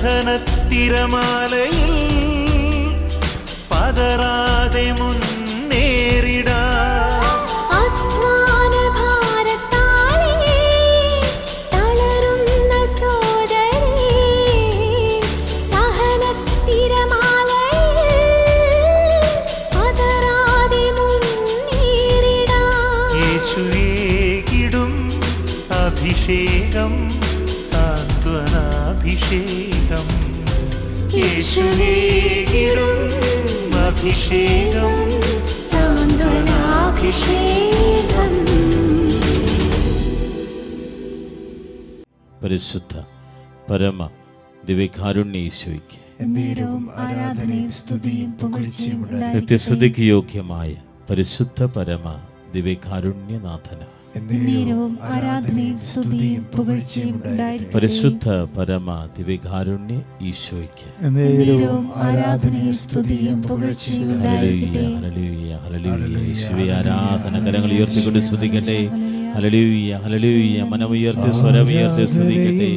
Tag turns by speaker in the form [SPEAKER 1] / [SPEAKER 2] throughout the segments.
[SPEAKER 1] സഹനത്തിരമാലയിൽ പതറാതെ മുന്നേറിടാ യേശുവേകിടും അഭിഷേകം സാന്ത്വനാഭിഷേകം
[SPEAKER 2] പരിശുദ്ധ പരമ ദിവ്യകാരുണ്യ ഈശോയ്ക്ക്
[SPEAKER 3] എന്നേരവും ആരാധനയും സ്തുതിയും പുകഴ്ചയും.
[SPEAKER 2] നിത്യസ്തുതിക്ക് യോഗ്യമായ പരിശുദ്ധ പരമ ദിവ്യകാരുണ്യനാഥന
[SPEAKER 3] എന്നേരവും ആരാധനയും സ്തുതിയും പുകഴ്ചയും.
[SPEAKER 2] പരിശുദ്ധ പരമ ദിവ്യകാരുണ്യ ഈശോയ്ക്ക്.
[SPEAKER 3] എന്നേരവും ആരാധനയും സ്തുതിയും പുകഴ്ചയും
[SPEAKER 2] ഹല്ലേലൂയ, ഹല്ലേലൂയ, ഹല്ലേലൂയ. യേശുവേ ആരാധന കരങ്ങൾ ഉയർത്തിക്കൊണ്ട് സ്തുതിക്കട്ടെ. ഹല്ലേലൂയ. ഹല്ലേലൂയ മനമുയർത്തി സ്വരമുയർത്തി സ്തുതിക്കട്ടെ.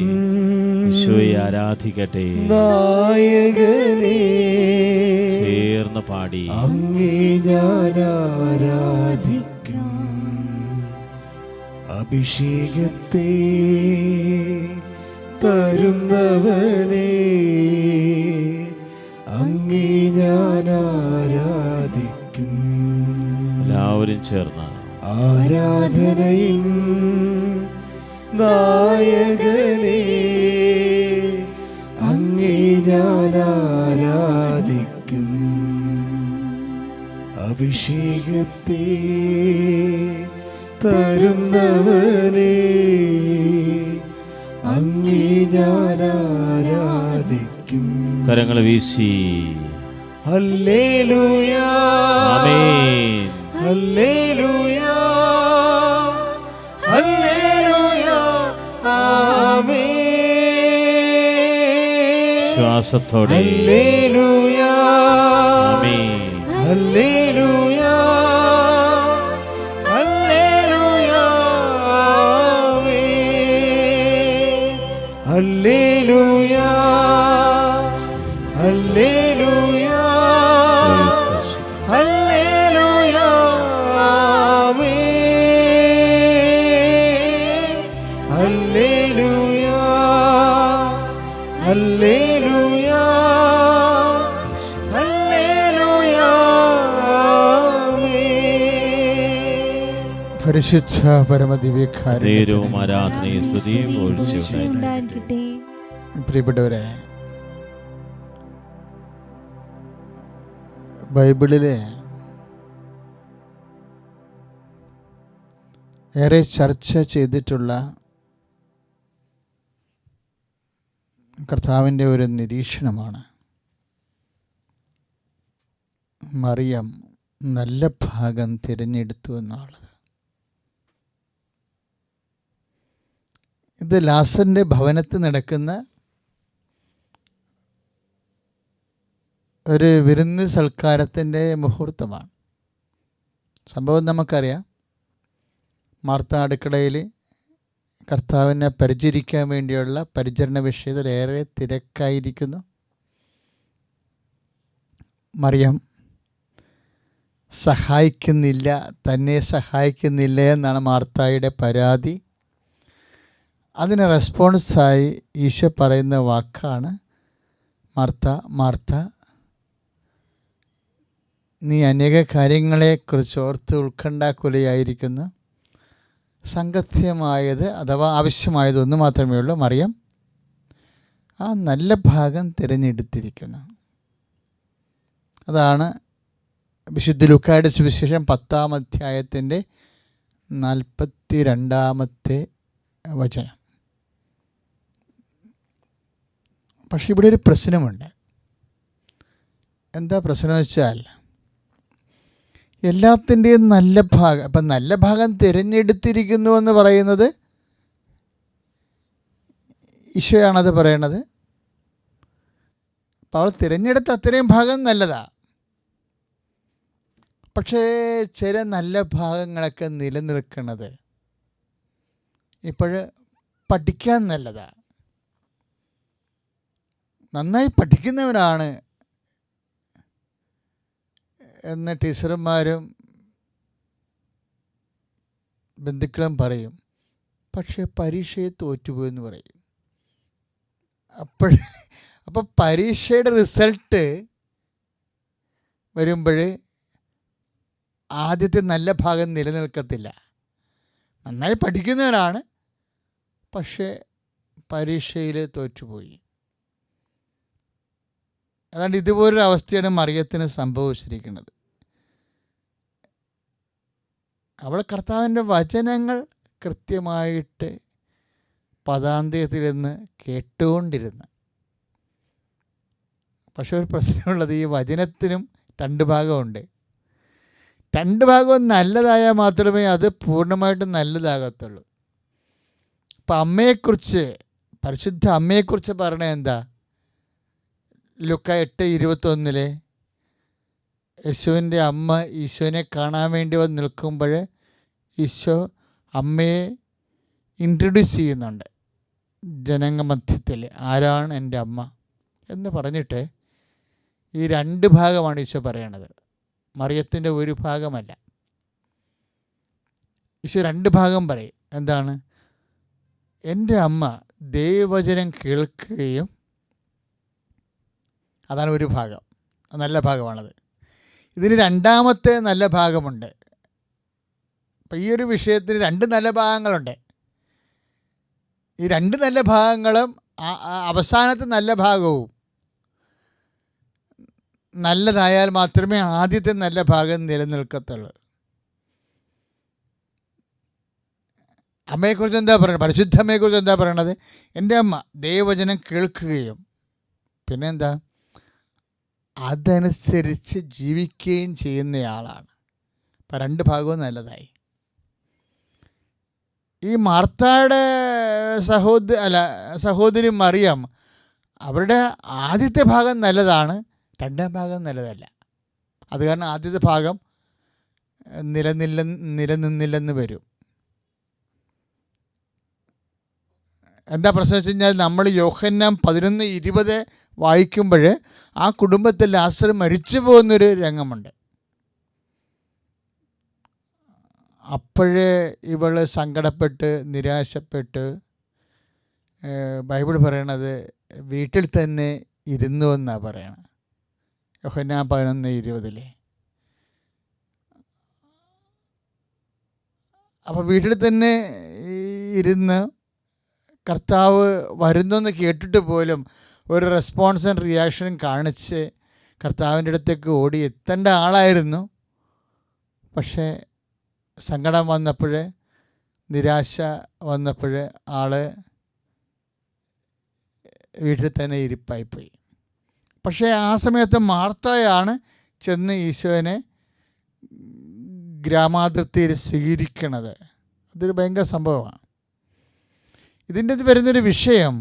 [SPEAKER 2] ഈശോയെ ആരാധിക്കട്ടെ.
[SPEAKER 3] നായകനേ
[SPEAKER 2] ചേർന്ന് പാടി.
[SPEAKER 3] അങ്ങേ ഞാൻ ആരാധിക്കും അഭിഷേകത്തെ തരുന്നവനെ അങ്ങേ ഞാൻ ആരാധിക്കും.
[SPEAKER 2] എല്ലാവരും ചേർന്ന്.
[SPEAKER 3] ആരാധനയിൽ നായകനെ അങ്ങേ ഞാൻ ആരാധിക്കും. അഭിഷേകത്തെ തരുന്നവനെ. അങ്ങേ ഞാൻ ആരാധിക്കും
[SPEAKER 2] കരങ്ങൾ വീശി.
[SPEAKER 3] ഹല്ലേലൂയാ.
[SPEAKER 2] ആമേൻ.
[SPEAKER 3] ഹല്ലേലൂയാ. ഹല്ലേലൂയാ. ആമേൻ.
[SPEAKER 2] ശ്വാസത്തോടെ
[SPEAKER 3] ഹല്ലേലൂയാ.
[SPEAKER 2] ആമേൻ.
[SPEAKER 3] ഹല്ലേലൂയാ.
[SPEAKER 4] പരിശുദ്ധ പരമദിവ്യക്കാരൻ
[SPEAKER 2] നേരവും ആരാധനയും സ്തുതിയും
[SPEAKER 4] പ്രിയപ്പെട്ടവരെ ബൈബിളിലെ ഏറെ ചർച്ച ചെയ്തിട്ടുള്ള കർത്താവിന്റെ ഒരു നിരീക്ഷണമാണ്. മറിയം നല്ല ഭാഗം തിരഞ്ഞെടുത്തു എന്നുള്ളത് ഇത് ലാസറിന്റെ ഭവനത്തിൽ നടക്കുന്ന ഒരു വിരുന്ന് സൽക്കാരത്തിന്റെ മുഹൂർത്തമാണ്. സംഭവം നമുക്കറിയാം. മാർത്ത അടുക്കളയിൽ കർത്താവിനെ പരിചരിക്കാൻ വേണ്ടിയുള്ള പരിചരണ വിഷയത്തിൽ ഏറെ തിരക്കായിരിക്കുന്നു. മറിയം സഹായിക്കുന്നില്ല തന്നെ സഹായിക്കുന്നില്ല എന്നാണ് മാർത്തായുടെ പരാതി. അതിന് റെസ്പോൺസായി ഈശോ പറയുന്ന വാക്കാണ് മാർത്ത മാർത്ത നീ അനേക കാര്യങ്ങളെക്കുറിച്ച് ഓർത്ത് ഉത്കണ്ഠാക്കുലയായിരിക്കുന്നു സംഗത്യമായത് അഥവാ ആവശ്യമായത് ഒന്ന് മാത്രമേ ഉള്ളൂ മറിയം ആ നല്ല ഭാഗം തിരഞ്ഞെടുത്തിരിക്കുന്നു. അതാണ് വിശുദ്ധ ലുക്കായുടെ സുവിശേഷം പത്താം അധ്യായത്തിന്റെ നാൽപ്പത്തി രണ്ടാമത്തെ വചനം. പക്ഷെ ഇവിടെ ഒരു പ്രശ്നമുണ്ട്. എന്താ പ്രശ്നം വെച്ചാൽ എല്ലാത്തിന്റെയും നല്ല ഭാഗം അപ്പം നല്ല ഭാഗം തിരഞ്ഞെടുത്തിരിക്കുന്നു എന്ന് പറയുന്നത് ഈശോയാണത് പറയണത്. അപ്പോൾ അവൾ തിരഞ്ഞെടുത്ത അത്രയും ഭാഗം നല്ലതാണ് പക്ഷേ ചില നല്ല ഭാഗങ്ങളൊക്കെ നിലനിൽക്കുന്നത് ഇപ്പോൾ പഠിക്കാൻ നല്ലതാ. നന്നായി പഠിക്കുന്നവരാണ് എന്ന് ടീച്ചർമാരും ബന്ധുക്കളും പറയും. പക്ഷേ പരീക്ഷയെ തോറ്റുപോയെന്ന് പറയും. അപ്പോൾ അപ്പോൾ പരീക്ഷയുടെ റിസൾട്ട് വരുമ്പോൾ ആദ്യത്തെ നല്ല ഭാഗം നിലനിൽക്കത്തില്ല. നന്നായി പഠിക്കുന്നവരാണ്. പക്ഷേ പരീക്ഷയിൽ തോറ്റുപോയി. അതാണ്ട് ഇതുപോലൊരു അവസ്ഥയാണ് മറിയത്തിന് സംഭവിച്ചിരിക്കുന്നത്. അവൾ കർത്താവിന്റെ വചനങ്ങൾ കൃത്യമായിട്ട് പദാന്ത്യത്തിൽ നിന്ന് കേട്ടുകൊണ്ടിരുന്നു. പക്ഷെ ഒരു പ്രശ്നമുള്ളത് ഈ വചനത്തിനും രണ്ട് ഭാഗമുണ്ട്. രണ്ട് ഭാഗവും നല്ലതായാൽ മാത്രമേ അത് പൂർണമായിട്ടും നല്ലതാകത്തുള്ളൂ. അപ്പം അമ്മയെക്കുറിച്ച് പരിശുദ്ധ അമ്മയെക്കുറിച്ച് പറയണത് എന്താ? ലുക്ക എട്ട് ഇരുപത്തൊന്നിലെ യേശുവിന്റെ അമ്മ ഈശോനെ കാണാൻ വേണ്ടി വന്ന് നിൽക്കുമ്പോൾ ഈശോ അമ്മയെ ഇൻട്രൊഡ്യൂസ് ചെയ്യുന്നുണ്ട്. ജനങ്ങമധ്യത്തിൽ ആരാണ് എന്റെ അമ്മ എന്ന് പറഞ്ഞിട്ട് ഈ രണ്ട് ഭാഗമാണ് ഈശോ പറയണത്. മറിയത്തിന്റെ ഒരു ഭാഗമല്ല. ഈശോ രണ്ട് ഭാഗം പറയും. എന്താണ്? എന്റെ അമ്മ ദൈവവചനം കേൾക്കുകയും അതാണ് ഒരു ഭാഗം. നല്ല ഭാഗമാണത്. ഇതിന് രണ്ടാമത്തെ നല്ല ഭാഗമുണ്ട്. അപ്പം ഈ ഒരു വിഷയത്തിന് രണ്ട് നല്ല ഭാഗങ്ങളുണ്ട്. ഈ രണ്ട് നല്ല ഭാഗങ്ങളും അവസാനത്തെ നല്ല ഭാഗവും നല്ലതായാൽ മാത്രമേ ആദ്യത്തെ നല്ല ഭാഗം നിലനിൽക്കത്തുള്ളൂ. അമ്മയെക്കുറിച്ച് എന്താ പറയുന്നത് പരിശുദ്ധ അമ്മയെക്കുറിച്ച് എന്താ പറയണത്? എന്റെ അമ്മ ദൈവവചനം കേൾക്കുകയും പിന്നെന്താ അതനുസരിച്ച് ജീവിക്കുകയും ചെയ്യുന്നയാളാണ്. അപ്പം രണ്ട് ഭാഗവും നല്ലതായി. ഈ മാർത്തായുടെ സഹോദ അല്ല സഹോദരി മറിയം അവരുടെ ആദ്യത്തെ ഭാഗം നല്ലതാണ് രണ്ടാം ഭാഗം നല്ലതല്ല. അത് കാരണം ആദ്യത്തെ ഭാഗം നിലനില്ല നിലനിന്നില്ലെന്ന് വരും. എന്താ പ്രശ്നം വെച്ച് കഴിഞ്ഞാൽ നമ്മൾ യോഹന്നാം പതിനൊന്ന് ഇരുപത് വായിക്കുമ്പോൾ ആ കുടുംബത്തിൽ ലാസർ മരിച്ചു പോകുന്നൊരു രംഗമുണ്ട്. അപ്പോഴേ ഇവൾ സങ്കടപ്പെട്ട് നിരാശപ്പെട്ട് ബൈബിൾ പറയണത് വീട്ടിൽ തന്നെ ഇരുന്നു എന്നാണ് പറയണത് യോഹന്നാ പതിനൊന്ന് ഇരുപതിലെ. അപ്പോൾ വീട്ടിൽ തന്നെ ഇരുന്ന് കർത്താവ് വരുന്നെന്ന് കേട്ടിട്ട് പോലും ഒരു റെസ്പോൺസും റിയാക്ഷനും കാണിച്ച് കർത്താവിന്റെ അടുത്തേക്ക് ഓടി എത്തേണ്ട ആളായിരുന്നു. പക്ഷേ സങ്കടം വന്നപ്പോൾ നിരാശ വന്നപ്പോൾ ആൾ വീട്ടിൽ തന്നെ ഇരിപ്പായിപ്പോയി. പക്ഷേ ആ സമയത്ത് മാർത്തയാണ് ചെന്ന് ഈശോനെ ഗ്രാമാതിർത്തിയിൽ സ്വീകരിക്കണത്. അതൊരു ഭയങ്കര സംഭവമാണ്. ഇതിന്റെ അത് വരുന്നൊരു വിഷയം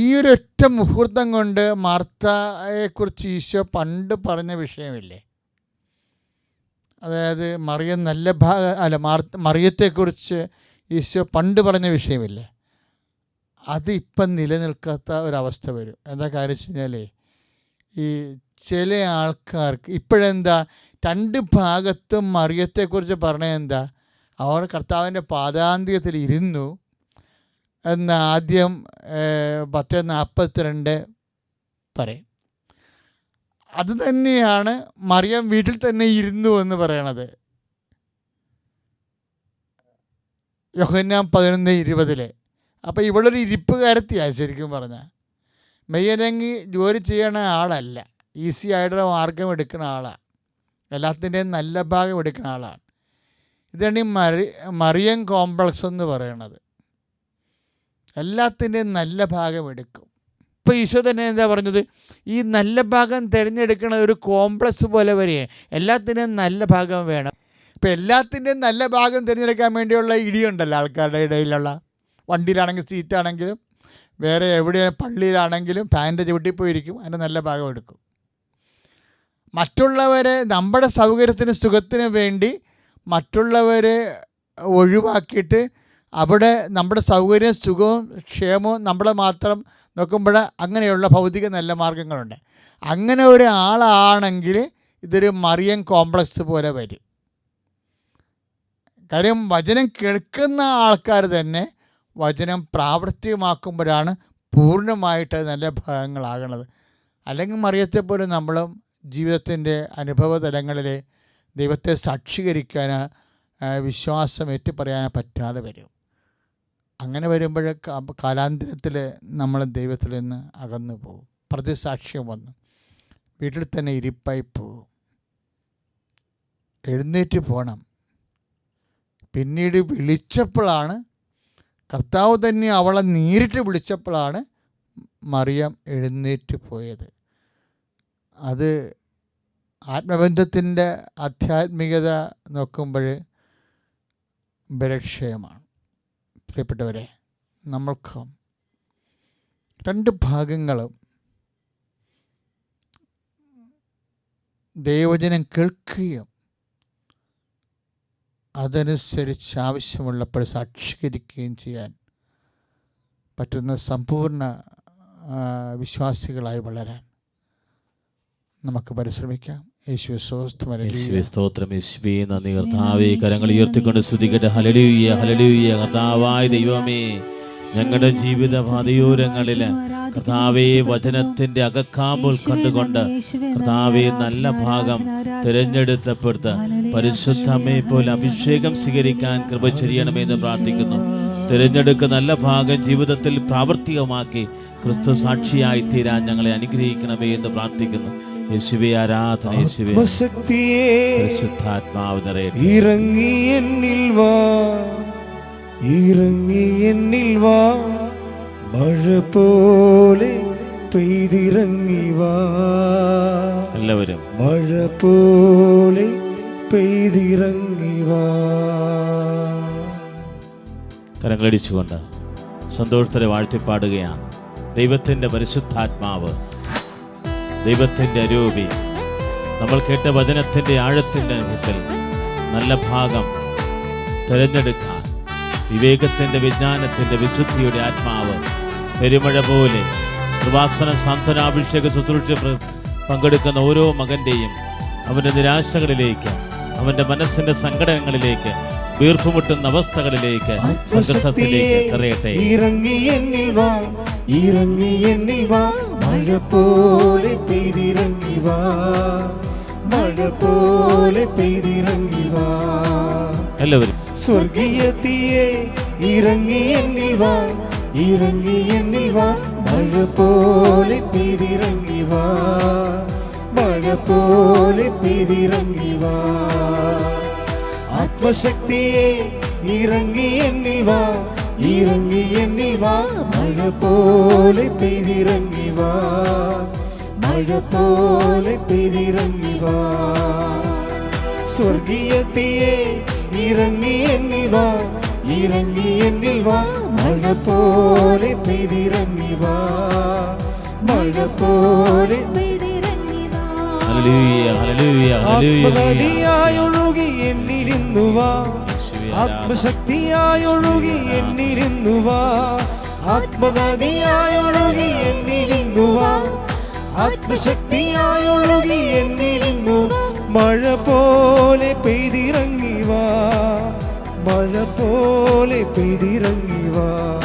[SPEAKER 4] ഈ ഒരു ഒറ്റ മുഹൂർത്തം കൊണ്ട് മാർത്തയെക്കുറിച്ച് ഈശോ പണ്ട് പറഞ്ഞ വിഷയമില്ലേ? അതായത് മറിയം നല്ല ഭാഗ അല്ല മറിയത്തെക്കുറിച്ച് ഈശോ പണ്ട് പറഞ്ഞ വിഷയമില്ലേ? അത് ഇപ്പം നിലനിൽക്കാത്ത ഒരവസ്ഥ വരും. എന്താ കാര്യം വെച്ച് കഴിഞ്ഞാലേ ഈ ചില ആൾക്കാർക്ക് ഇപ്പോഴെന്താ രണ്ട് ഭാഗത്തും മറിയത്തെക്കുറിച്ച് പറഞ്ഞെന്താ അവർ കർത്താവിന്റെ പാദാന്ത്യത്തിൽ ഇരുന്നു എന്ന് ആദ്യം പത്ത് നാൽപ്പത്തിരണ്ട് പറയും. അത് തന്നെയാണ് മറിയം വീട്ടിൽ തന്നെ ഇരുന്നു എന്ന് പറയണത്. യോഹന്നാൻ പതിനൊന്ന് ഇരുപതിലെ. അപ്പോൾ ഇവളൊരു ഇരിപ്പുകാരത്തിയാണ് ശരിക്കും പറഞ്ഞാൽ മെയ്യനങ്ങി ജോലി ചെയ്യണ ആളല്ല. ഈസി ആയിട്ടുള്ള മാർഗം എടുക്കുന്ന ആളാണ് എല്ലാത്തിന്റെയും നല്ല ഭാഗം എടുക്കുന്ന ആളാണ്. ഇതാണ് ഈ മറി മറിയം കോംപ്ലക്സ് എന്ന് പറയണത്. എല്ലാത്തിന്റെയും നല്ല ഭാഗം എടുക്കും. ഇപ്പോൾ ഈശോ തന്നെ എന്താ പറഞ്ഞത്? ഈ നല്ല ഭാഗം തിരഞ്ഞെടുക്കണത് ഒരു കോംപ്ലക്സ് പോലെ വരികയാണ് എല്ലാത്തിന്റെയും നല്ല ഭാഗം വേണം. ഇപ്പം എല്ലാത്തിന്റെയും നല്ല ഭാഗം തിരഞ്ഞെടുക്കാൻ വേണ്ടിയുള്ള ഇടിയുണ്ടല്ലോ ആൾക്കാരുടെ ഇടയിലുള്ള. വണ്ടിയിലാണെങ്കിൽ സീറ്റാണെങ്കിലും വേറെ എവിടെ പള്ളിയിലാണെങ്കിലും ഫാനിന്റെ ചവിട്ടി പോയിരിക്കും അതിന്റെ നല്ല ഭാഗം എടുക്കും. മറ്റുള്ളവരെ നമ്മുടെ സൗകര്യത്തിന് സുഖത്തിന് വേണ്ടി മറ്റുള്ളവരെ ഒഴിവാക്കിയിട്ട് അവിടെ നമ്മുടെ സൗകര്യം സുഖവും ക്ഷേമവും നമ്മളെ മാത്രം നോക്കുമ്പോൾ അങ്ങനെയുള്ള ഭൗതിക നല്ല മാർഗങ്ങളുണ്ട്. അങ്ങനെ ഒരാളാണെങ്കിൽ ഇതൊരു മറിയം കോംപ്ലക്സ് പോലെ വരും. കാര്യം വചനം കേൾക്കുന്ന ആൾക്കാർ തന്നെ വചനം പ്രാവർത്തികമാക്കുമ്പോഴാണ് പൂർണമായിട്ട് നല്ല ഭാഗങ്ങളാകണത്. അല്ലെങ്കിൽ മറിയത്തെ പോലെ നമ്മളും ജീവിതത്തിന്റെ അനുഭവ തലങ്ങളിൽ ദൈവത്തെ സാക്ഷീകരിക്കാൻ വിശ്വാസം ഏറ്റുപറയാൻ പറ്റാതെ വരും. അങ്ങനെ വരുമ്പോൾ കാലാന്തരത്തിൽ നമ്മൾ ദൈവത്തിൽ നിന്ന് അകന്നു പോകും. പ്രതിസാക്ഷ്യം വന്നു. വീട്ടിൽ തന്നെ ഇരിപ്പായി പോകും. എഴുന്നേറ്റ് പോകണം പിന്നീട് വിളിച്ചപ്പോഴാണ് കർത്താവ് തന്നെ അവളെ നേരിട്ട് വിളിച്ചപ്പോഴാണ് മറിയം എഴുന്നേറ്റ് പോയത്. അത് ആത്മബന്ധത്തിന്റെ ആധ്യാത്മികത നോക്കുമ്പോൾ ബലക്ഷയമാണ് പ്രിയപ്പെട്ടവരെ നമ്മൾക്ക് രണ്ട് ഭാഗങ്ങൾ ദൈവജനം കേൾക്കുകയും അതനുസരിച്ച് ആവശ്യമുള്ളപ്പോൾ സാക്ഷീകരിക്കുകയും ചെയ്യാൻ പറ്റുന്ന സമ്പൂർണ വിശ്വാസികളായി വളരാൻ നമുക്ക് പരിശ്രമിക്കാം.
[SPEAKER 2] സ്തോത്രം. യേശുവേ നന്ദി കർത്താവേ കരങ്ങൾ ഉയർത്തിക്കൊണ്ട് സ്തുതിക്കട്ടെ. ഹലലൂയ ഹലലൂയ കർത്താവായ ദൈവമേ ഞങ്ങളുടെ ജീവിത പാതയോരങ്ങളിൽ കർത്താവേ വചനത്തിന്റെ അകക്കാമ്പുൾ കണ്ടുകൊണ്ട് കർത്താവേ നല്ല ഭാഗം തിരഞ്ഞെടുത്തപ്പെടുത്ത് പരിശുദ്ധമ്മയെ പോലെ അഭിഷേകം സ്വീകരിക്കാൻ കൃപ ചെയ്യണമെന്ന് പ്രാർത്ഥിക്കുന്നു. തിരഞ്ഞെടുക്കുന്ന നല്ല ഭാഗം ജീവിതത്തിൽ പ്രാവർത്തികമാക്കി ക്രിസ്തു സാക്ഷിയായി തീരാൻ ഞങ്ങളെ അനുഗ്രഹിക്കണമേ എന്ന് പ്രാർത്ഥിക്കുന്നു. യേശുവേ ആരാധന യേശുവേ.
[SPEAKER 3] ആത്മശക്തിയെ
[SPEAKER 2] പരിശുദ്ധാത്മാവ് നിറയട്ടെ.
[SPEAKER 3] ഇറങ്ങി എന്നിൽ വാ ഇറങ്ങി എന്നിൽ വാ മഴ പോലെ പെയ്തിറങ്ങി വാ.
[SPEAKER 2] എല്ലാവരും.
[SPEAKER 3] മഴ പോലെ പെയ്തിറങ്ങി വാ.
[SPEAKER 2] കരങ്ങളടിച്ചുകൊണ്ട് സന്തോഷത്തോടെ വാഴ്ത്തിപ്പാടുകയാണ് ദൈവത്തിന്റെ പരിശുദ്ധാത്മാവ്. ദൈവത്തിന്റെ രൂപി. നമ്മൾ കേട്ട വചനത്തിന്റെ ആഴത്തിന്റെ അനുഭവത്തിൽ നല്ല ഭാഗം തിരഞ്ഞെടുക്കാൻ വിവേകത്തിന്റെ വിജ്ഞാനത്തിന്റെ വിശുദ്ധിയുടെ ആത്മാവ് പെരുമഴ പോലെ കൃപാസനം സാന്ത്വനാഭിഷേക ശുശ്രൂഷ പങ്കെടുക്കുന്ന ഓരോ മകന്റെയും അവന്റെ നിരാശകളിലേക്ക് അവന്റെ മനസ്സിന്റെ സങ്കടങ്ങളിലേക്ക് വീർപ്പുമുട്ടുന്ന അവസ്ഥകളിലേക്ക്
[SPEAKER 3] ഇറങ്ങി എന്നിൽ വാ ഇറങ്ങി എന്നിൽ വാ. മഴ പോലെ പെയ്തിറങ്ങി വാ. മഴ പോലെ പെയ്തിറങ്ങി വാ.
[SPEAKER 2] എല്ലാവരും.
[SPEAKER 3] സ്വർഗീയത്തിയെ ഇറങ്ങി എന്നിൽ വാ. ഇറങ്ങി എന്നിൽ വാ. മഴ പോലെ പെയ്തിറങ്ങി വാ. മഴ പോലെ പെയ്തിറങ്ങി വാ. ആത്മശക്തിയെ ഇറങ്ങി എന്നിൽ വാ. ഇറങ്ങി എന്നിൽ വാ. മഴ പോലെ പെയ്തിറങ്ങി വാ. മഴ പോലെ പെയ്തിറങ്ങി വാ. സ്വർഗീയത്തിയെ ഇറങ്ങി എന്നിൽ വാ. ഇറങ്ങി എന്നിൽ വാ. മഴ പോലെ പെയ്തിറങ്ങി വാ. മഴ പോലെ
[SPEAKER 2] ഹല്ലേലൂയ ഹല്ലേലൂയ ഹല്ലേലൂയ.
[SPEAKER 3] ആത്മനദിയായൊഴുകി എന്നിലിന്നു വാ. ആത്മശക്തിയായൊഴുകി എന്നിലിന്നു വാ. ആത്മനദിയായൊഴുകി എന്നിലിന്നു വാ. ആത്മശക്തിയായൊഴുകി എന്നിരുന്നു മഴ പോലെ പെയ്തിറങ്ങി വാ. മഴ പോലെ പെയ്തിറങ്ങി വാ.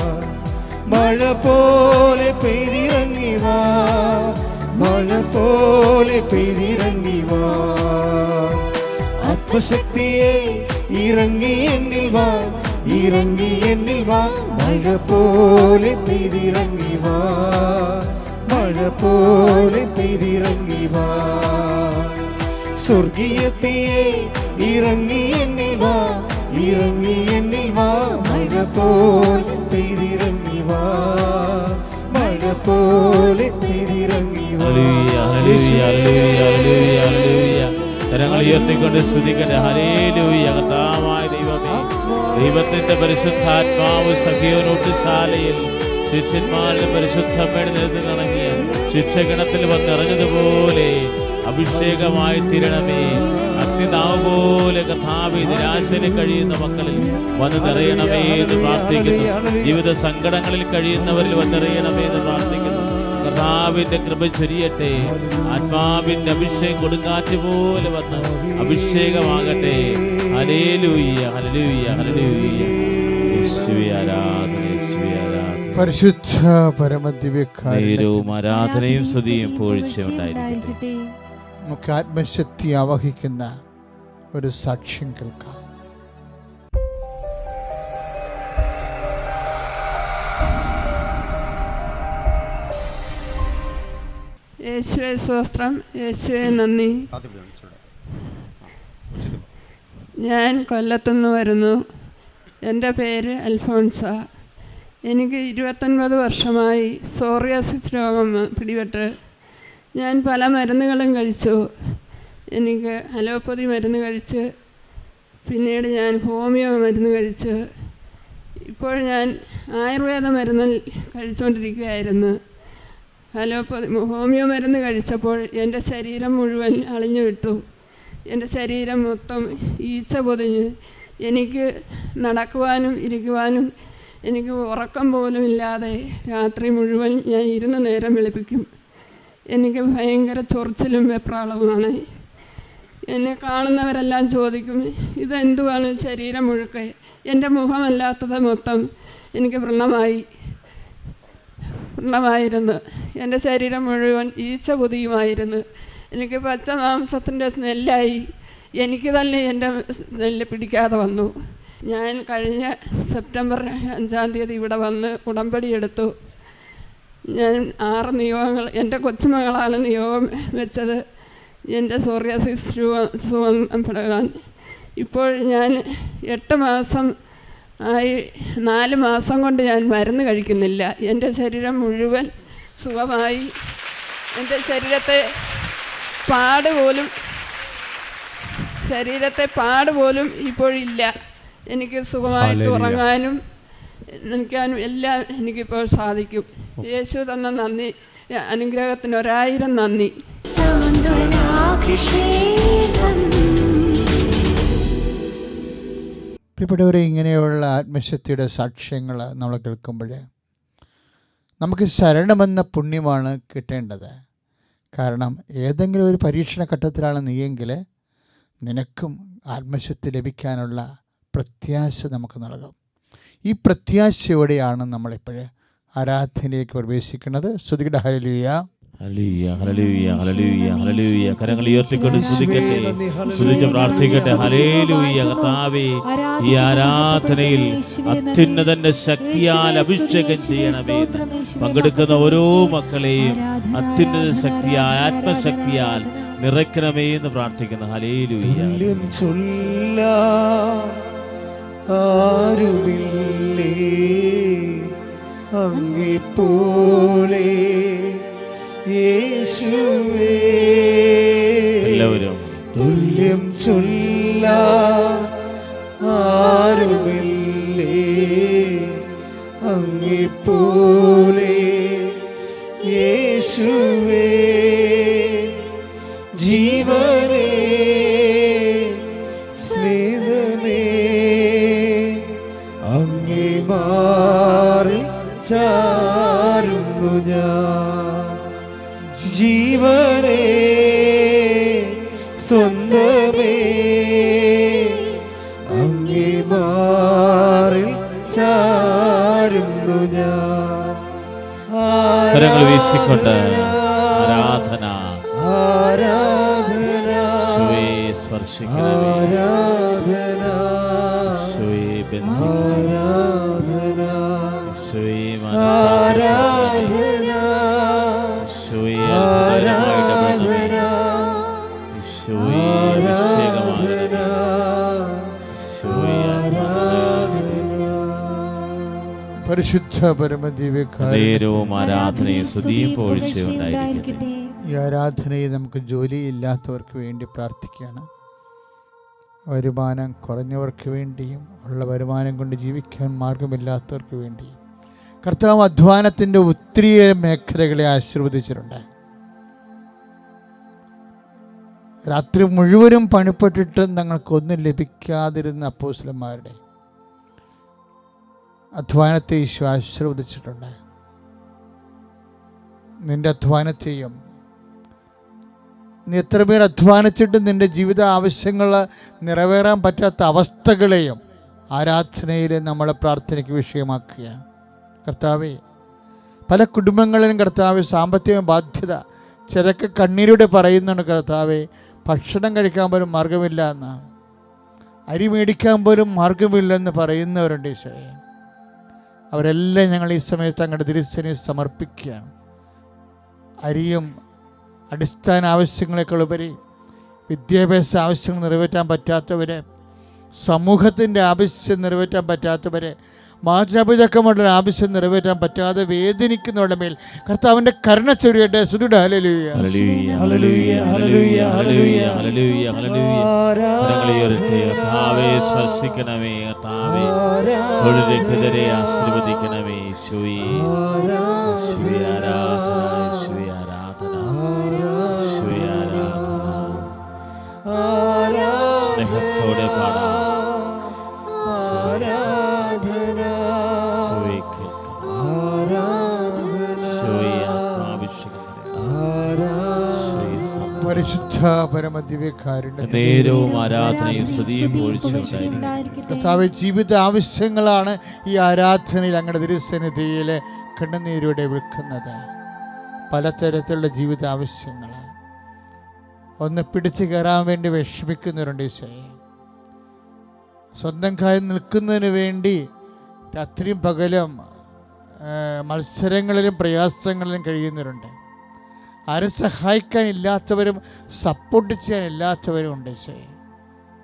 [SPEAKER 3] മഴ പോലെ പെയ്തിറങ്ങി വാ. മഴ പോലെ പെയ്തിറങ്ങി വാ. ആത്മശക്തിയെ ഇറങ്ങി എന്നിൽ വാ ഇറങ്ങി എന്നിൽ വാ മഴ പോലെ പെയ്തിറങ്ങി വാ മഴ പോലെ പെയ്തിറങ്ങി വാ സ്വർഗീയത്തിയെ ഇറങ്ങി എന്നിൽ വാ ഇറങ്ങി എന്നിൽ വാ മഴ പോലെ പെയ്തിറങ്ങി വാ മഴ പോലെ പെയ്തിറങ്ങി വാ
[SPEAKER 2] hallelujah hallelujah hallelujah hallelujah hallelujah കരങ്ങൾ ഉയർത്തിക്കൊണ്ട് സ്തുതിക്കട്ടെ. ഹരേലൂയ കർത്താവായ ദൈവമേ ദൈവത്തിന്റെ പരിശുദ്ധാത്മാവ് സഖിയോനോട്ടുശാലയിൽ ശിഷ്യന്മാരുടെ പരിശുദ്ധമ്മയുടെ നേതൃത്വം ഇറങ്ങിയ ശിക്ഷഗണത്തിൽ അഭിഷേകമായി തിരണമേ. അഗ്നിതാവ് പോലെ കഥാവി നിരാശന് കഴിയുന്ന മക്കളിൽ വന്ന് നിറയണമേ എന്ന് പ്രാർത്ഥിക്കുന്നു. ജീവിത സങ്കടങ്ങളിൽ കഴിയുന്നവരിൽ വന്നിറയണമേ എന്ന് പ്രാർത്ഥിക്കുന്നു. കർത്താവിന്റെ കൃപ ചൊരിയട്ടെ. ആത്മാവിന്റെ അഭിഷേകം കൊടുങ്കാറ്റ് പോലെ വന്ന് അഭിഷേകമാകട്ടെ. ഹലേലൂയ്യ ഹലലൂയ്യ ഹലലൂയ്യ യേശുവേ ആരാധന യേശുവേ ആരാധന.
[SPEAKER 4] പരിശുദ്ധ
[SPEAKER 2] ആരാധനയും സ്തുതിയും
[SPEAKER 4] നമുക്ക് ആത്മശക്തി ആവഹിക്കുന്ന ഒരു സാക്ഷ്യം കേൾക്കാം.
[SPEAKER 5] ഞാൻ കൊല്ലത്തുനിന്ന് വരുന്നു. എന്റെ പേര് അൽഫോൺസ. എനിക്ക് ഇരുപത്തൊൻപത് വർഷമായി സോറിയാസിസ് രോഗം പിടിപെട്ട്. ഞാൻ പല മരുന്നുകളും കഴിച്ചു. എനിക്ക് അലോപ്പതി മരുന്ന് കഴിച്ച് പിന്നീട് ഞാൻ ഹോമിയോ മരുന്ന് കഴിച്ച്. ഇപ്പോൾ ഞാൻ ആയുർവേദ മരുന്ന് കഴിച്ചുകൊണ്ടിരിക്കുകയായിരുന്നു. അലോപ്പതി ഹോമിയോ മരുന്ന് കഴിച്ചപ്പോൾ എന്റെ ശരീരം മുഴുവൻ അളിഞ്ഞു വിട്ടു. എന്റെ ശരീരം മൊത്തം ഈച്ച പൊതിഞ്ഞ് എനിക്ക് നടക്കുവാനും ഇരിക്കുവാനും എനിക്ക് ഉറക്കം പോലും ഇല്ലാതെ രാത്രി മുഴുവൻ ഞാൻ ഇരുന്ന് നേരം വിളിപ്പിക്കും. എനിക്ക് ഭയങ്കര ചൊറിച്ചിലും വെപ്രാളവുമാണ്. എന്നെ കാണുന്നവരെല്ലാം ചോദിക്കും ഇതെന്തുവാണ് ശരീരം മുഴുക്കെ? എന്റെ മുഖമല്ലാത്തത് മൊത്തം എനിക്ക് വ്രണമായി. വ്രണമായിരുന്നു എന്റെ ശരീരം മുഴുവൻ ഈച്ച പൊതിയുമായിരുന്നു. എനിക്ക് പച്ച മാംസത്തിന്റെ സ്മെല്ലായി. എനിക്ക് തന്നെ എന്റെ സ്മെല്ല് പിടിക്കാതെ വന്നു. ഞാൻ കഴിഞ്ഞ സെപ്റ്റംബർ അഞ്ചാം തീയതി ഇവിടെ വന്ന് ഉടമ്പടി എടുത്തു. ഞാൻ ആറ് നിയോഗങ്ങൾ എന്റെ കൊച്ചുമകളാണ് നിയോഗം വെച്ചത്. എന്റെ സോറിയാസിസ് സുഖം പെടാൻ. ഇപ്പോൾ ഞാൻ എട്ട് മാസം നാല് മാസം കൊണ്ട് ഞാൻ മരുന്ന് കഴിക്കുന്നില്ല. എന്റെ ശരീരം മുഴുവൻ സുഖമായി. എന്റെ ശരീരത്തെ പാട് പോലും ശരീരത്തെ പാട് പോലും ഇപ്പോഴില്ല. എനിക്ക് സുഖമായിട്ട് ഉറങ്ങാനും നിൽക്കാനും എല്ലാം എനിക്കിപ്പോൾ സാധിക്കും. യേശു തന്ന നന്ദി അനുഗ്രഹത്തിന് ഒരായിരം നന്ദി.
[SPEAKER 4] പ്രിയപ്പെട്ടവരെ ഇങ്ങനെയുള്ള ആത്മശക്തിയുടെ സാക്ഷ്യങ്ങൾ നമ്മൾ കേൾക്കുമ്പോൾ നമുക്ക് ശരണമെന്ന പുണ്യമാണ് കിട്ടേണ്ടത്. കാരണം ഏതെങ്കിലും ഒരു പരീക്ഷണ ഘട്ടത്തിലാണ് നീയെങ്കിൽ നിനക്കും ആത്മശക്തി ലഭിക്കാനുള്ള പ്രത്യാശ നമുക്ക് നൽകും. ഈ പ്രത്യാശയോടെയാണ് നമ്മളിപ്പോൾ ആരാധനയിലേക്ക് പ്രവേശിക്കുന്നത്. ശ്രുതിയുടെ ഹരലിയ
[SPEAKER 2] കരങ്ങൾ ഉയർത്തിക്കൊണ്ട് പ്രാർത്ഥിക്കട്ടെ. ഹലേലൂയ കർത്താവേ ഈ ആരാധനയിൽ അത്യുന്നതന്റെ ശക്തിയാൽ അഭിഷേകം ചെയ്യണമേ പങ്കെടുക്കുന്ന ഓരോ മക്കളെയും അത്യുന്നത ശക്തിയാൽ ആത്മശക്തിയാൽ നിറയ്ക്കണമേ എന്ന് പ്രാർത്ഥിക്കുന്നു. ഹലേലൂയ
[SPEAKER 3] അങ്ങിപ്പോലേ ആരുമില്ലേ?
[SPEAKER 2] എല്ലാവരും.
[SPEAKER 3] തുല്യം ചൊല്ല ആരുമില്ലേ? അങ്ങിപ്പോലെ യേശുവേ ജീവനേ സ്നേഹമേ അങ്ങേ മാറി ചാരുന്നു ഞാൻ.
[SPEAKER 2] കരങ്ങൾ വീശിക്കൊണ്ട് ആരാധന.
[SPEAKER 3] ആരാധന.
[SPEAKER 2] യേശുവേ
[SPEAKER 4] പരിശുദ്ധ
[SPEAKER 2] ആരാധനയും സ്തുതിയും പോഴ്ചയും ഉണ്ടായിരിക്കട്ടെ.
[SPEAKER 4] ഈ ആരാധനയെ നമുക്ക് ജോലിയില്ലാത്തവർക്ക് വേണ്ടി പ്രാർത്ഥിക്കുകയാണ്. വരുമാനം കുറഞ്ഞവർക്ക് വേണ്ടിയും ഉള്ള വരുമാനം കൊണ്ട് ജീവിക്കാൻ മാർഗമില്ലാത്തവർക്ക് വേണ്ടിയും. കർത്താവ് അധ്വാനത്തിന്റെ ഒത്തിരിയേറെ മേഖലകളെ ആശീർവദിച്ചിട്ടുണ്ട്. രാത്രി മുഴുവനും പണിപ്പെട്ടിട്ടും തങ്ങൾക്കൊന്നും ലഭിക്കാതിരുന്ന അപ്പോസ്ലന്മാരുടെ അധ്വാനത്തെ ഈശോ ആശീർവദിച്ചിട്ടുണ്ട്. നിന്റെ അധ്വാനത്തെയും നീ എത്ര പേർ അധ്വാനിച്ചിട്ടും നിന്റെ ജീവിത ആവശ്യങ്ങൾ നിറവേറാൻ പറ്റാത്ത അവസ്ഥകളെയും ആരാധനയിൽ നമ്മളെ പ്രാർത്ഥനയ്ക്ക് വിഷയമാക്കുക. കർത്താവെ പല കുടുംബങ്ങളിലും കർത്താവ് സാമ്പത്തിക ബാധ്യത ചിലക്ക് കണ്ണീരോടെ പറയുന്നുണ്ട് കർത്താവെ ഭക്ഷണം കഴിക്കാൻ പോലും മാർഗമില്ല എന്ന്. അരി മേടിക്കാൻ പോലും മാർഗമില്ലെന്ന് പറയുന്നവരുണ്ട് ഈശോയെ. അവരെല്ലാം ഞങ്ങൾ ഈ സമയത്ത് അങ്ങയുടെ തിരുസനെ സമർപ്പിക്കുകയാണ്. അരിയും അടിസ്ഥാന ആവശ്യങ്ങളെക്കാൾ ഉപരി വിദ്യാഭ്യാസ ആവശ്യങ്ങൾ നിറവേറ്റാൻ പറ്റാത്തവരെ സമൂഹത്തിന്റെ ആവശ്യം നിറവേറ്റാൻ പറ്റാത്തവരെ മാതാപിതാക്കന്മാരുടെ ആവശ്യം നിറവേറ്റാൻ പറ്റാതെ വേദനിക്കുന്നവരുടെ മേൽ കർത്താവിന്റെ കരുണ ചൊരിയട്ടെ.
[SPEAKER 2] സുദൃഢ കർത്താവേ. സ്പർശിക്കണമേ കർത്താവേ ആശീർവദിക്കണമേ യേശുവേ നേരവും ആരാധനയും സ്തുതിയും പൊഴിച്ചുണ്ടായിരിക്കും
[SPEAKER 4] കർത്താവ് ജീവിത ആവശ്യങ്ങളാണ് ഈ ആരാധനയിൽ അങ്ങയുടെ തിരുസന്നിധിയിൽ കണ്ണുനീരോടെ വിൽക്കുന്നത് പലതരത്തിലുള്ള ജീവിത ആവശ്യങ്ങൾ ഒന്ന് പിടിച്ചു കയറാൻ വേണ്ടി വിഷമിക്കുന്നവരുണ്ട് ഈശോയെ സ്വന്തം കാര്യം നിൽക്കുന്നതിന് വേണ്ടി രാത്രിയും പകലും മത്സരങ്ങളിലും പ്രയാസങ്ങളിലും കഴിയുന്നവരുണ്ട്. ആരും സഹായിക്കാൻ ഇല്ലാത്തവരും സപ്പോർട്ട് ചെയ്യാൻ ഇല്ലാത്തവരും ഉണ്ട് ചേ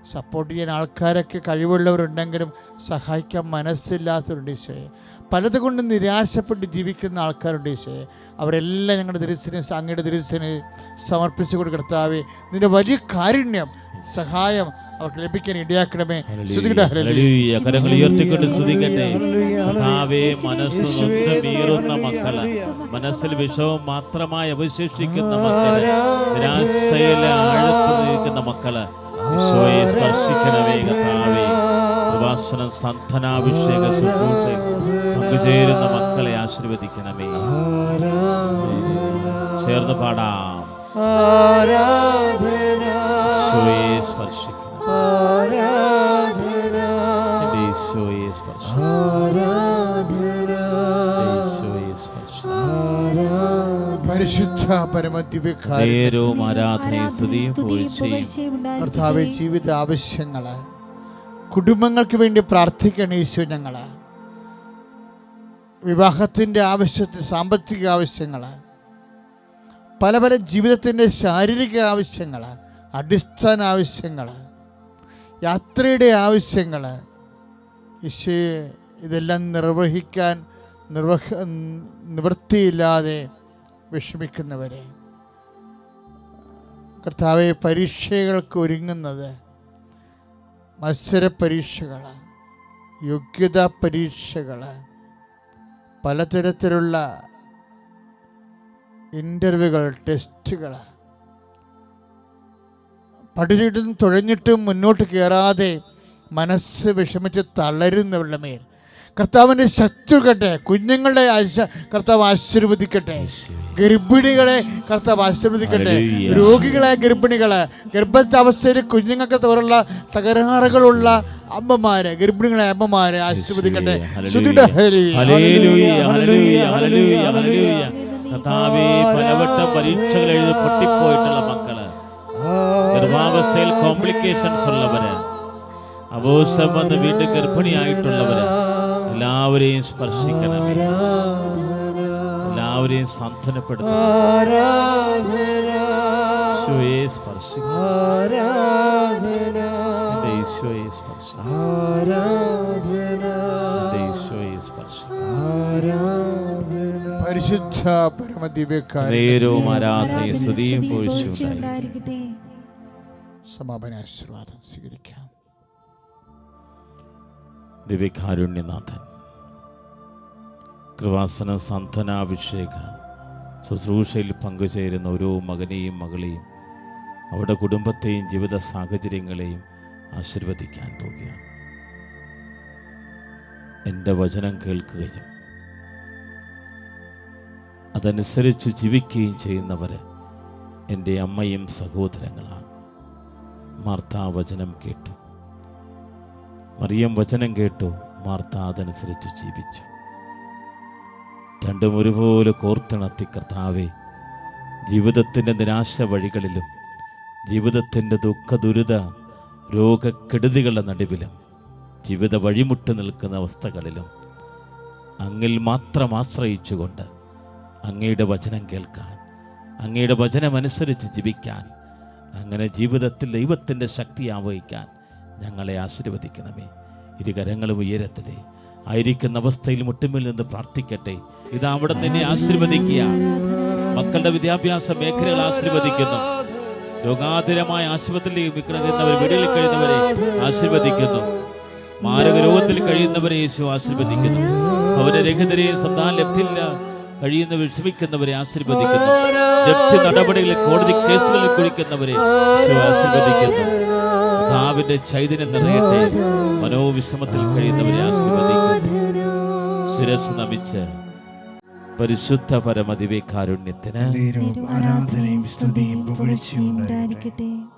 [SPEAKER 4] സപ്പോർട്ട് ചെയ്യാൻ ആൾക്കാരൊക്കെ കഴിവുള്ളവരുണ്ടെങ്കിലും സഹായിക്കാൻ മനസ്സില്ലാത്തവരുണ്ട് ഈശോയെ പലതുകൊണ്ട് നിരാശപ്പെട്ട് ജീവിക്കുന്ന ആൾക്കാരുണ്ട് ഈശോയെ അവരെല്ലാം ഞങ്ങളുടെ ദരിദ്രനെ അങ്ങയുടെ ദരിദ്രനെ സമർപ്പിച്ചു കൊടുക്കർത്താവേ നിന്റെ വലിയ കാരുണ്യം സഹായം അവർക്ക് ലഭിക്കാൻ ഇടയാക്കണമേ.
[SPEAKER 2] കരങ്ങൾ ഉയർത്തിക്കൊണ്ട് സ്തുതിക്കട്ടെ. മനസ്സ് മക്കൾ. മനസ്സിൽ വിഷവും മാത്രമായി അവശേഷിക്കുന്ന മക്കൾ. നിരാശയിലെ ആഴത്തിലിരിക്കുന്ന മക്കൾ. ഈശോയെ സ്പർശിക്കണമേ കർത്താവേ. കൃപാസനം സന്ധനാഭിഷേക ശുശ്രൂഷ പങ്കുചേരുന്ന മക്കളെ ആശീർവദിക്കണമേ. ചേർന്ന് പാടാം. സ്പർശിക്കണം നേരവും ആരാധനയും സ്തുതിയും പോഴ്ചയും
[SPEAKER 4] കർത്താവെ ജീവിത ആവശ്യങ്ങൾ കുടുംബങ്ങൾക്ക് വേണ്ടി പ്രാർത്ഥിക്കണം ഈശോ ഞങ്ങൾ. വിവാഹത്തിന്റെ ആവശ്യത്തിന് സാമ്പത്തിക ആവശ്യങ്ങൾ പല പല ജീവിതത്തിന്റെ ശാരീരിക ആവശ്യങ്ങൾ അടിസ്ഥാന ആവശ്യങ്ങൾ യാത്രയുടെ ആവശ്യങ്ങൾ ഈശോയെ ഇതെല്ലാം നിർവഹിക്കാൻ നിർവഹ നിവൃത്തിയില്ലാതെ വിഷമിക്കുന്നവരെ കർത്താവെ പരീക്ഷകൾക്ക് ഒരുങ്ങുന്നത് മത്സര പരീക്ഷകൾ യോഗ്യതാ പരീക്ഷകൾ പലതരത്തിലുള്ള ഇന്റർവ്യൂകൾ ടെസ്റ്റുകൾ പഠിച്ചിട്ടും തുഴഞ്ഞിട്ടും മുന്നോട്ട് കയറാതെ മനസ്സ് വിഷമിച്ച് തളരുന്നവരുടെ മേൽ. കർത്താവിന്റെ ശത്രുക്കട്ടെ കുഞ്ഞുങ്ങളുടെ ആശ കർത്താവ് ആശീർവദിക്കട്ടെ. ഗർഭിണികളെ കർത്താവ് ആശീർവദിക്കട്ടെ. രോഗികളെ ഗർഭിണികളെ ഗർഭസ്ഥാവസ്ഥയിൽ കുഞ്ഞുങ്ങൾക്ക് തോറുള്ള തകരാറുകളുള്ള അമ്മമാരെ ഗർഭിണികളെ അമ്മമാരെ ആശീർവദിക്കട്ടെ.
[SPEAKER 2] കർത്താവേ പലവട്ടം പരീക്ഷകൾ എഴുതി പൊട്ടിപ്പോയിട്ടുള്ള മക്കൾ. ഗർഭാവസ്ഥയിൽ കോംപ്ലിക്കേഷൻസ് ഉള്ളവര്. അബോസം വന്ന് വീണ്ടും ഗർഭിണിയായിട്ടുള്ളവര്. എല്ലാവരെയും സ്പർശിക്കണം. എല്ലാവരെയും സ്പർശിക്കണം. എന്റെ ഈശോയെ
[SPEAKER 4] പരിശുദ്ധ പരമദിവ്യക്കാരൻ
[SPEAKER 2] നേരവും ആരാധനയും സ്തുതിയും
[SPEAKER 4] സമാപന ആശീർവാദം സ്വീകരിക്കാം.
[SPEAKER 2] ദിവ്യകാരുണ്യനാഥൻ. കൃപാസന സന്ഥനാഭിഷേക ശുശ്രൂഷയിൽ പങ്കുചേരുന്ന ഓരോ മകനെയും മകളെയും അവരുടെ കുടുംബത്തെയും ജീവിത സാഹചര്യങ്ങളെയും ആശീർവദിക്കാൻ പോകുകയാണ്. എന്റെ വചനം കേൾക്കുകയും അതനുസരിച്ച് ജീവിക്കുകയും ചെയ്യുന്നവർ എന്റെ അമ്മയും സഹോദരങ്ങളാണ്. മാർത്താ വചനം കേട്ടു. മറിയം വചനം കേട്ടു മാർത്ത അതനുസരിച്ച് ജീവിച്ചു. രണ്ടും ഒരുപോലെ കോർത്തിണത്തി കർത്താവെ ജീവിതത്തിന്റെ നിരാശ വഴികളിലും ജീവിതത്തിന്റെ ദുഃഖ ദുരിത രോഗക്കെടുതികളുടെ നടുവിലും ജീവിത വഴിമുട്ട് നിൽക്കുന്ന അവസ്ഥകളിലും അങ്ങിൽ മാത്രം ആശ്രയിച്ചുകൊണ്ട് അങ്ങയുടെ വചനം കേൾക്കാൻ അങ്ങയുടെ വചനമനുസരിച്ച് ജീവിക്കാൻ അങ്ങനെ ജീവിതത്തിൽ ദൈവത്തിന്റെ ശക്തി ആവഹിക്കാൻ ഞങ്ങളെ ആശീർവദിക്കണമേ. ഇരുകരങ്ങളും ഉയരത്തിലെ. ആയിരിക്കുന്ന അവസ്ഥയിൽ മുട്ടുമിൽ നിന്ന് പ്രാർത്ഥിക്കട്ടെ. ഇതാ അവിടെ നിന്നെ ആശീർവദിക്കുക. മക്കളുടെ വിദ്യാഭ്യാസ മേഖലകൾ ആശീർവദിക്കുന്നു. രോഗാതുരമായ ആശുപത്രിയിൽ വിൽക്കുന്നവർ വീടുകളിൽ കഴിയുന്നവരെ ആശീർവദിക്കുന്നു. മാരക രോഗത്തിൽ കഴിയുന്നവരെ യേശു ആശീർവദിക്കുന്നു. ഭവനരഹിതരെയും സന്താന ലബ്ധിയില്ല കഴിയുന്ന വിഷമിക്കുന്നവരെ ആശീർവദിക്കുന്നു. ജപ്തി നടപടികളിൽ കോടതി കേസുകളിൽ കുഴിക്കുന്നവരെ യേശു ആശീർവദിക്കുന്നു. കർത്താവിന്റെ ചൈതന്യം നിറയട്ടെ. മനോവിഷമത്തിൽ കഴിയുന്നവരെ ആശീർവദിക്കുന്നു ശിരസ് നമിച്ച് പരിശുദ്ധ പരമതിവേ
[SPEAKER 3] കാരുണ്യത്തിന് ആരാധനയും സ്തുതിയും പുകഴ്ചയും ഉണ്ടായിരിക്കട്ടെ.
[SPEAKER 6] ഉണ്ടായിരിക്കട്ടെ.